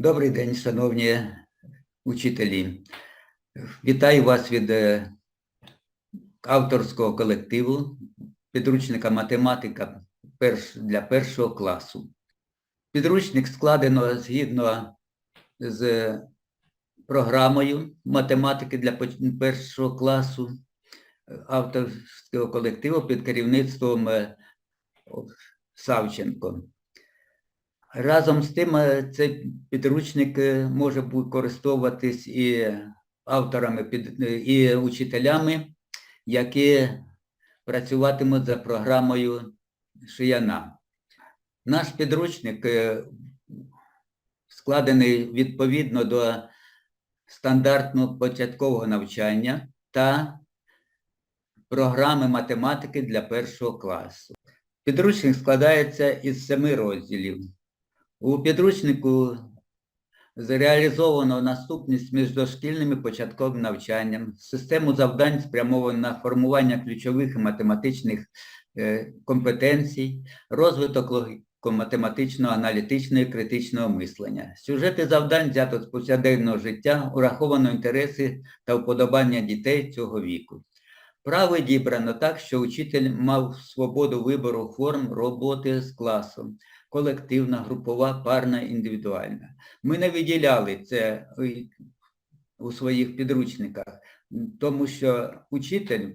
Добрий день, шановні учителі. Вітаю вас від е, авторського колективу підручника математика для першого класу. Підручник складено згідно з програмою математики для першого класу авторського колективу під керівництвом е, Савченко. Разом з тим, е, цей підручник е, може використовуватись і авторами, е, і учителями, які працюватимуть за програмою Шияна. Наш підручник складений відповідно до стандартного початкового навчання та програми математики для першого класу. Підручник складається із семи розділів. У підручнику зреалізовано наступність між дошкільним і початковим навчанням, систему завдань спрямовано на формування ключових математичних е, компетенцій, розвиток логіко-математичного, аналітичного і критичного мислення. Сюжети завдань взято з повсякденного життя, ураховано інтереси та вподобання дітей цього віку. Право дібрано так, що учитель мав свободу вибору форм роботи з класом, колективна, групова, парна, індивідуальна. Ми не виділяли це е, у своїх підручниках, тому що учитель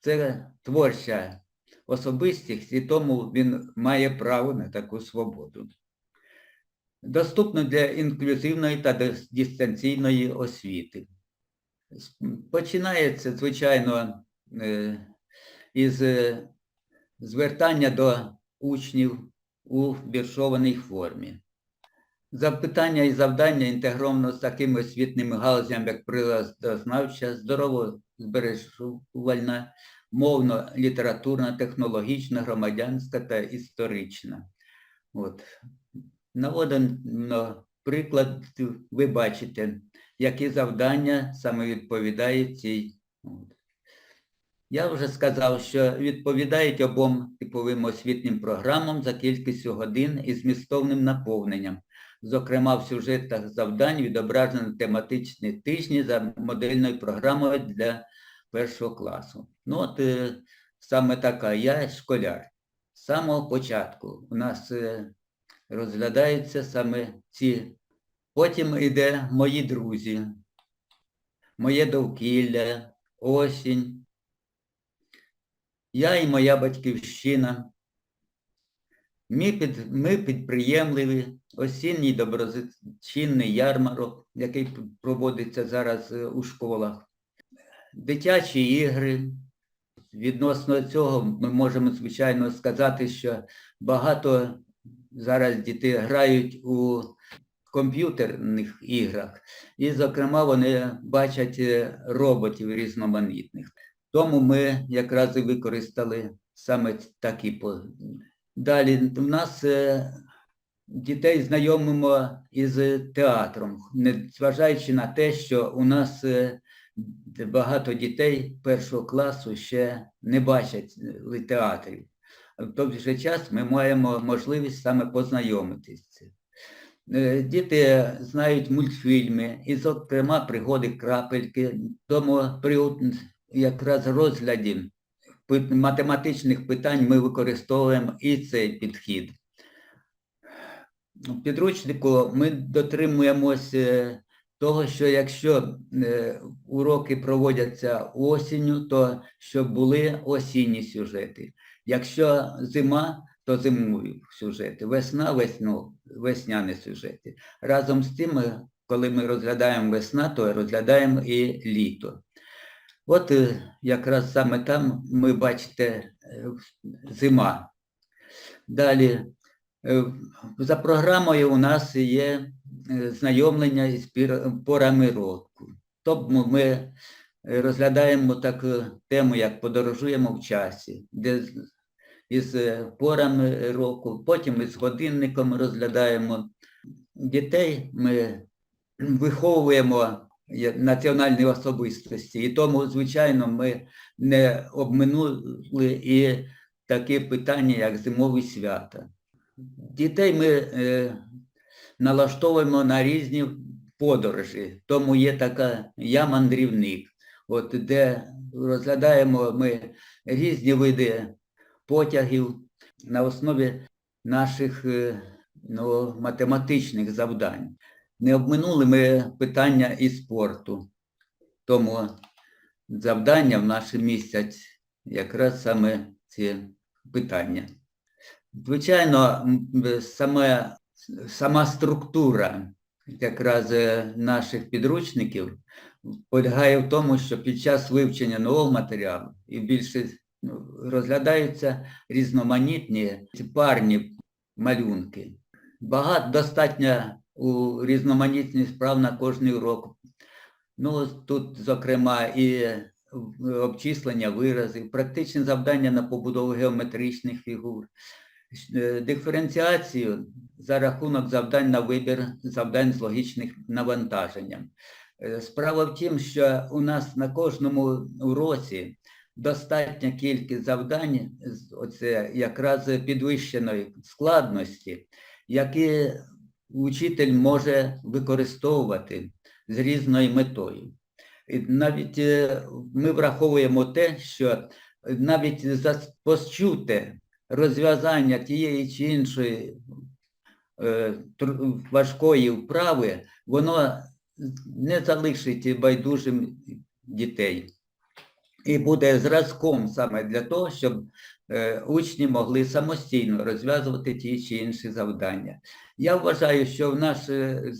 це творча особистість, і тому він має право на таку свободу. Доступно для інклюзивної та дистанційної освіти. Починається, звичайно, із е, звертання до учнів у віршованій формі. Запитання і завдання інтегровано з такими освітніми галузями, як приладознавча, здорово-збережувальна, мовно, літературна, технологічна, громадянська та історична. От. Наводено приклад, ви бачите, які завдання саме відповідають цій. От. Я вже сказав, що відповідають обом типовим освітнім програмам за кількістю годин і змістовним наповненням. Зокрема, в сюжетах завдань відображено тематичні тижні за модельною програмою для першого класу. Ну от е, саме така, я школяр. З самого початку у нас е, розглядаються саме ці. Потім йде мої друзі, моє довкілля, осінь, я і моя батьківщина. Ми, під, ми підприємливі, осінній доброзичинний ярмарок, який проводиться зараз е, у школах, дитячі ігри. Відносно цього ми можемо, звичайно, сказати, що багато зараз діти грають у комп'ютерних іграх, і, зокрема, вони бачать е, роботів різноманітних. Тому ми якраз і використали саме такі. Далі в нас е, дітей знайомимо із театром, незважаючи на те, що у нас е, багато дітей першого класу ще не бачать е, театрів. В той же час ми маємо можливість саме познайомитися. Діти знають мультфільми, і, зокрема, пригоди крапельки. Тому при якраз розгляді математичних питань ми використовуємо і цей підхід. У підручнику ми дотримуємось е, того, що якщо е, уроки проводяться осінню, то щоб були осінні сюжети. Якщо зима, то зимові сюжети, весна, весну, весняні сюжети. Разом з тим, е, коли ми розглядаємо весна, то розглядаємо і літо. От е, якраз саме там ми бачите е, зима. Далі, е, за програмою у нас є знайомлення із порами року. Тобто ми розглядаємо таку тему, як подорожуємо в часі, де із порами року, потім із годинником розглядаємо дітей. Ми виховуємо національні особистості. І тому, звичайно, ми не обминули і такі питання, як зимові свята. Дітей ми е, налаштовуємо на різні подорожі. Тому є така я мандрівник, от де розглядаємо ми різні види потягів на основі наших е, ну, математичних завдань. Не обминули ми питання і спорту. Тому завдання в наші місяць якраз саме ці питання. Звичайно, саме, сама структура якраз е, наших підручників полягає в тому, що під час вивчення нового матеріалу і більше ну, розглядаються різноманітні парні малюнки. Багато достатньо у різноманітних справ на кожний урок. Ну, тут, зокрема, і обчислення виразів, практичні завдання на побудову геометричних фігур, е, диференціацію за рахунок завдань на вибір завдань з логічних навантаженням. Е, Справа в тім, що у нас на кожному уроці достатня кількість завдань, оце якраз підвищеної складності, які учитель може використовувати з різною метою. І навіть е, ми враховуємо те, що навіть за почуте розв'язання тієї чи іншої е, важкої вправи, воно не залишить байдужим дітей. І буде зразком саме для того, щоб учні могли самостійно розв'язувати ті чи інші завдання. Я вважаю, що в наш е,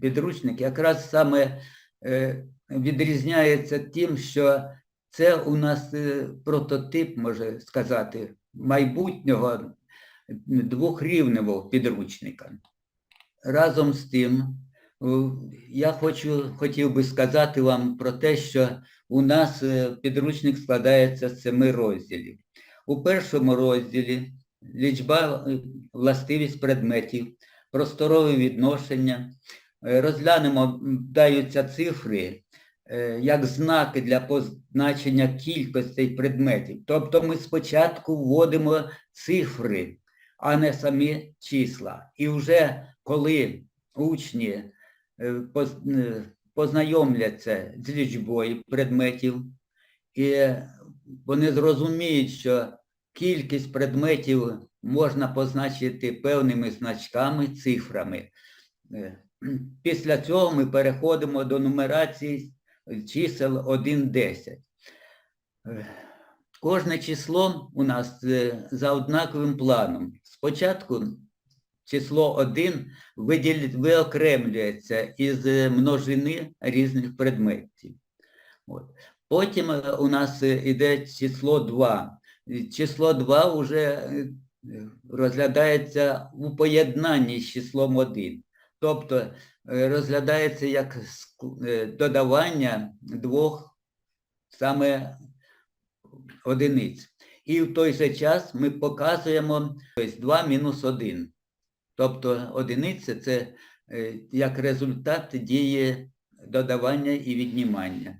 підручник якраз саме е, відрізняється тим, що це у нас е, прототип, може сказати, майбутнього двохрівневого підручника. Разом з тим, е, я хочу, хотів би сказати вам про те, що у нас е, підручник складається з семи розділів. У першому розділі лічба е, властивість предметів, просторові відношення, Е, розглянемо, даються цифри е, як знаки для позначення кількостей предметів. Тобто ми спочатку вводимо цифри, а не самі числа. І вже коли учні поз- познайомляться з лічбою предметів, і вони зрозуміють, що кількість предметів можна позначити певними значками, цифрами. Е, Після цього ми переходимо до нумерації чисел 1-10. Е, Кожне число у нас е, за однаковим планом. Спочатку число 1 виокремлюється із множини різних предметів. От. Потім е, у нас йде число 2. Число 2 вже е, е, розглядається у поєднанні з числом 1. Тобто е, розглядається як е, додавання двох саме одиниць. І в той же час ми показуємо тобто 2 мінус 1. Тобто одиниця це е, як результат дії додавання і віднімання.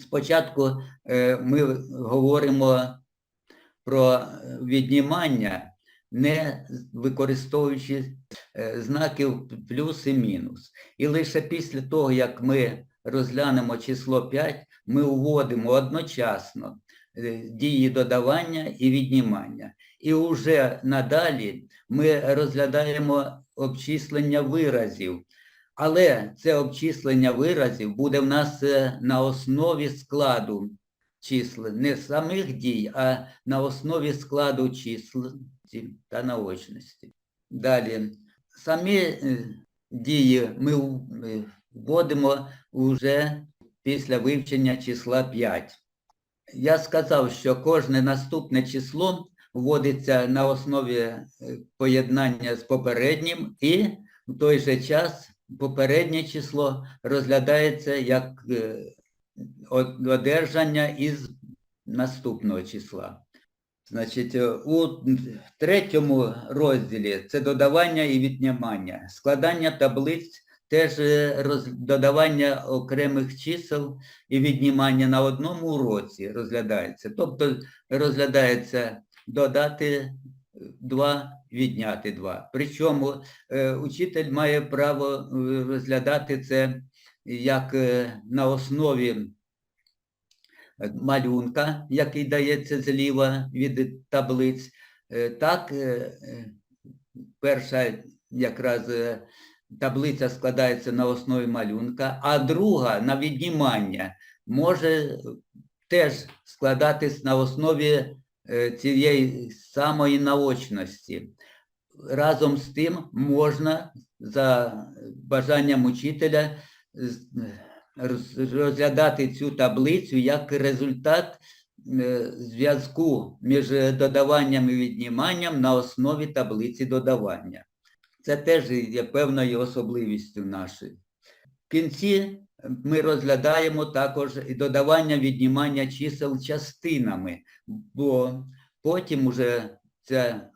Спочатку е, ми говоримо про віднімання, не використовуючи е, знаків плюс і мінус. І лише після того, як ми розглянемо число 5, ми вводимо одночасно е, дії додавання і віднімання. І вже надалі ми розглядаємо обчислення виразів. Але це обчислення виразів буде в нас е, на основі складу чисел, не самих дій, а на основі складу чисел та наочності. Далі, самі е, дії ми е, вводимо вже після вивчення числа 5. Я сказав, що кожне наступне число вводиться на основі поєднання з попереднім і в той же час попереднє число розглядається як е, одержання із наступного числа. Значить, е, у третьому розділі це додавання і віднімання, складання таблиць, теж е, роз- додавання окремих чисел і віднімання на одному уроці розглядається. Тобто розглядається додати 2 відняти 2. Причому е, учитель має право е, розглядати це як е, на основі малюнка, який дається зліва від таблиць. Так, перша якраз таблиця складається на основі малюнка, а друга на віднімання може теж складатись на основі цієї самої наочності. Разом з тим можна за бажанням учителя розглядати цю таблицю як результат е, зв'язку між додаванням і відніманням на основі таблиці додавання. Це теж є певною особливістю нашою. В кінці ми розглядаємо також додавання віднімання чисел частинами, бо потім уже ця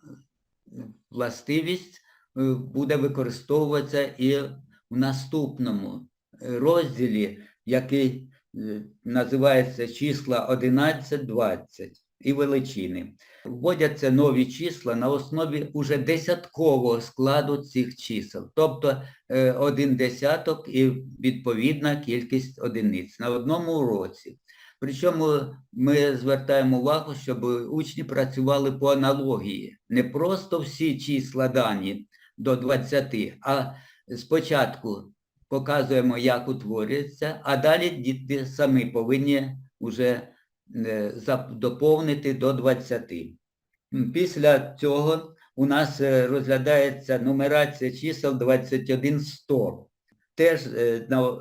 властивість е, буде використовуватися і в наступному розділі, який е, називається числа 11, 20 і величини. Вводяться нові числа на основі уже десяткового складу цих чисел, тобто е, один десяток і відповідна кількість одиниць на одному уроці. Причому ми звертаємо увагу, щоб учні працювали по аналогії. Не просто всі числа дані до 20, а спочатку показуємо, як утворюється, а далі діти самі повинні вже доповнити до 20. Після цього у нас е, розглядається нумерація чисел 21-100. Теж е, на е,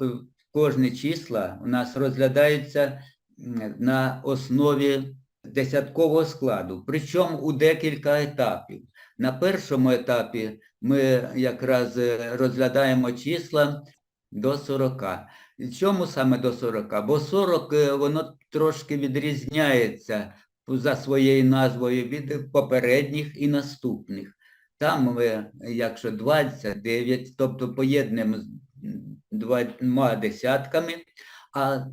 кожні числа у нас розглядаються м, на основі десяткового складу, причому у декілька етапів. На першому етапі ми якраз е, розглядаємо числа до 40. Чому саме до 40? Бо 40 е, воно трошки відрізняється за своєю назвою від попередніх і наступних. Там ми, якщо 29, тобто поєднуємо з двома десятками, а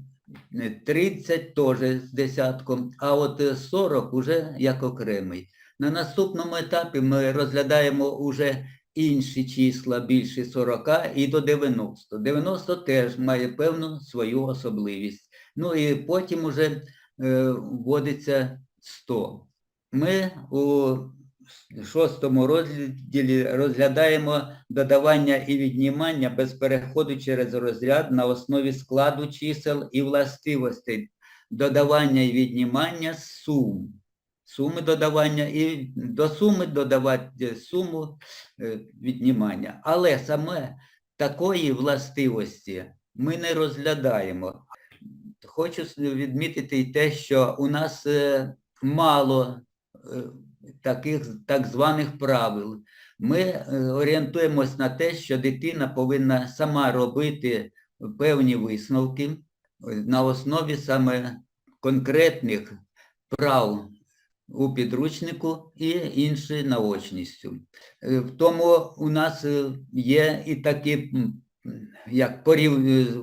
30 теж з десятком, а от е, 40 уже як окремий. На наступному етапі ми розглядаємо уже інші числа більше 40 і до 90. 90 теж має певну свою особливість. Ну і потім уже е, вводиться 100. Ми у шостому розділі розглядаємо додавання і віднімання без переходу через розряд на основі складу чисел і властивостей, додавання і віднімання сум. Суми додавання і до суми додавати суму е, віднімання. Але саме такої властивості ми не розглядаємо. Хочу відмітити й те, що у нас е, мало е, таких так званих правил. Ми е, орієнтуємось на те, що дитина повинна сама робити певні висновки на основі саме конкретних прав у підручнику і інші наочністю. Тому у нас є і такі, як порів...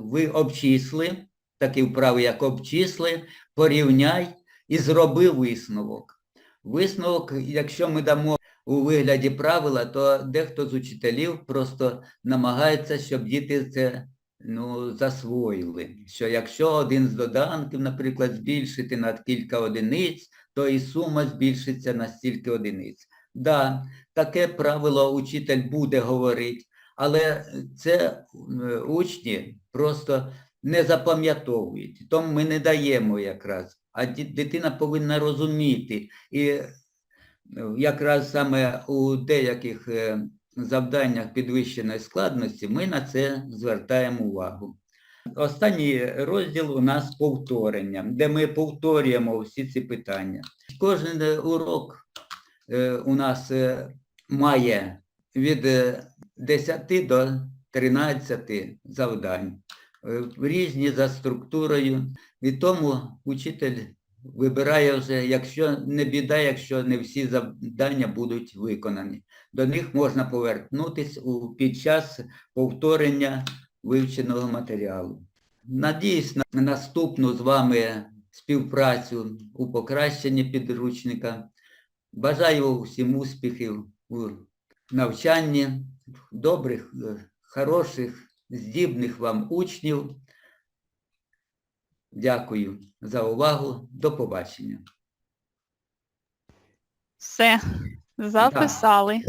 ви обчисли, такі вправи, як обчисли, порівняй і зроби висновок. Висновок, якщо ми дамо у вигляді правила, то дехто з учителів просто намагається, щоб діти це ну, засвоїли. Що якщо один з доданків, наприклад, збільшити на кілька одиниць, то і сума збільшиться на стільки одиниць. Да, таке правило учитель буде говорити, але це е, учні просто не запам'ятовують. Тому ми не даємо якраз. А дитина повинна розуміти. І е, якраз саме у деяких е, завданнях підвищеної складності ми на це звертаємо увагу. Останній розділ у нас повторення, де ми повторюємо всі ці питання. Кожен урок е, у нас має від е, 10 до 13 завдань, різні за структурою. І тому учитель вибирає вже, якщо не біда, якщо не всі завдання будуть виконані. До них можна повернутися під час повторення вивченого матеріалу. Надіюсь на наступну з вами співпрацю у покращенні підручника. Бажаю всім успіхів у навчанні, добрих, е, хороших, здібних вам учнів. Дякую за увагу. До побачення. Все, записали.